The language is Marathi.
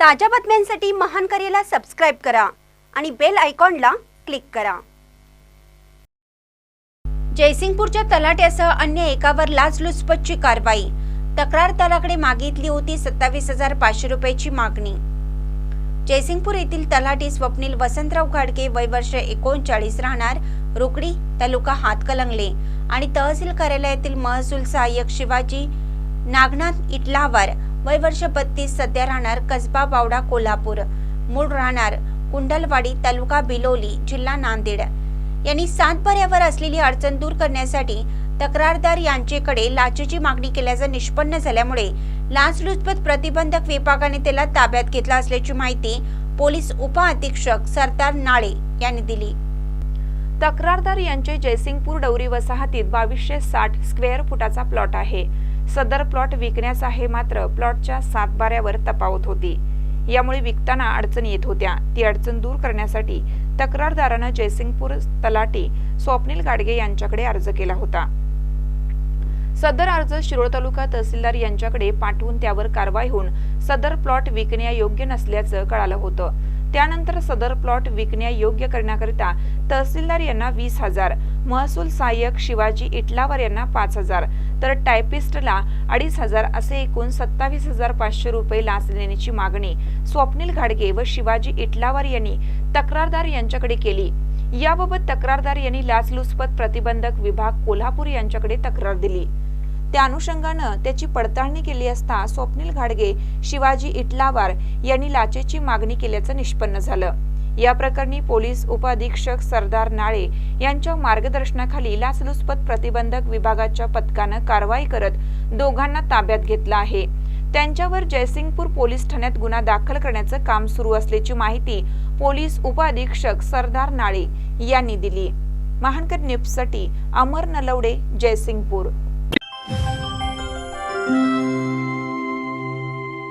ताज्या बातम्यांसाठी महान करेला सबस्क्राईब करा आणि बेल आयकॉनला क्लिक करा. जयसिंगपूरच्या तलाट्यासह अन्य एकावर लाचलुचपतची कारवाई. तक्रारदाराकडे मागितली होती सत्तावीस हजार पाचशे रुपयाची मागणी. जयसिंगपूर येथील तलाठी स्वप्नील वसंतराव घाडके वय वर्ष एकोणचाळीस राहणार रुकडी तालुका हातकलंगले आणि तहसील कार्यालयातील महसूल सहाय्यक शिवाजी नागनाथ इटलावर वय वर्ष बत्तीस सध्या राहणार कसबा बावडा कोल्हापूर. मूळ राहणार कुंडलवाडी तालुका बिलोली जिल्हा नांदेड. यांनी सातबऱ्यावर असलेली अडचण दूर करण्यासाठी तक्रारदार यांचेकडे लाचेची मागणी केल्याचं निष्पन्न झाल्यामुळे लाचलुचपत प्रतिबंधक विभागाने त्याला ताब्यात घेतला असल्याची माहिती पोलीस उपअधीक्षक सरदार नाळे यांनी दिली. तक्रारदार यांचे जयसिंगपूर डवरी वसाहतीत बावीसशे साठ स्क्वेअर फुटाचा प्लॉट आहे. सदर प्लॉट विकण्याचा आहे मात्र प्लॉटच्या सातबाऱ्यावर तपावत होती. यामुळे विकताना अडचण येत होत्या. ती अडचण दूर करण्यासाठी तक्रारदारानं जयसिंगपूर तलाटी स्वप्नील गाडगे यांच्याकडे अर्ज केला होता. सदर अर्ज शिरोळ तालुका तहसीलदार यांच्याकडे पाठवून त्यावर कारवाई होऊन सदर प्लॉट विकण्यायोग्य नसल्याचं कळालं होतं. त्यानंतर सदर प्लॉट विकण्यायोग्य करण्याकरिता तहसीलदार यांना वीस हजार महसूल सहाय्यक शिवाजी इटलावर यांना पाच हजार तर टायपिस्टला अडीच हजार असे एकूण सत्तावीस हजार पाचशे रुपये लाच देण्याची मागणी स्वप्नील घाडगे व शिवाजी इटलावर यांनी तक्रारदार यांच्याकडे केली. याबाबत तक्रारदार यांनी लाचलुचपत प्रतिबंधक विभाग कोल्हापूर यांच्याकडे तक्रार दिली. त्या अनुषंगानं त्याची पडताळणी केली असता स्वप्नील घाडगे शिवाजी इटलावार यांनी लाचेची मागणी केल्याचं निष्पन्न झालं. या प्रकरणी पोलीस उपअधीक्षक सरदार नाळे यांच्या मार्गदर्शनाखाली लाचलुचपत प्रतिबंधक विभागाच्या पथकानं कारवाई करत दोघांना ताब्यात घेतलं आहे. त्यांच्यावर जयसिंगपूर पोलीस ठाण्यात गुन्हा दाखल करण्याचं काम सुरू असल्याची माहिती पोलीस उपअधीक्षक सरदार नाळे यांनी दिली. महानकर न्यूजसाठी अमर नलवडे जयसिंगपूर.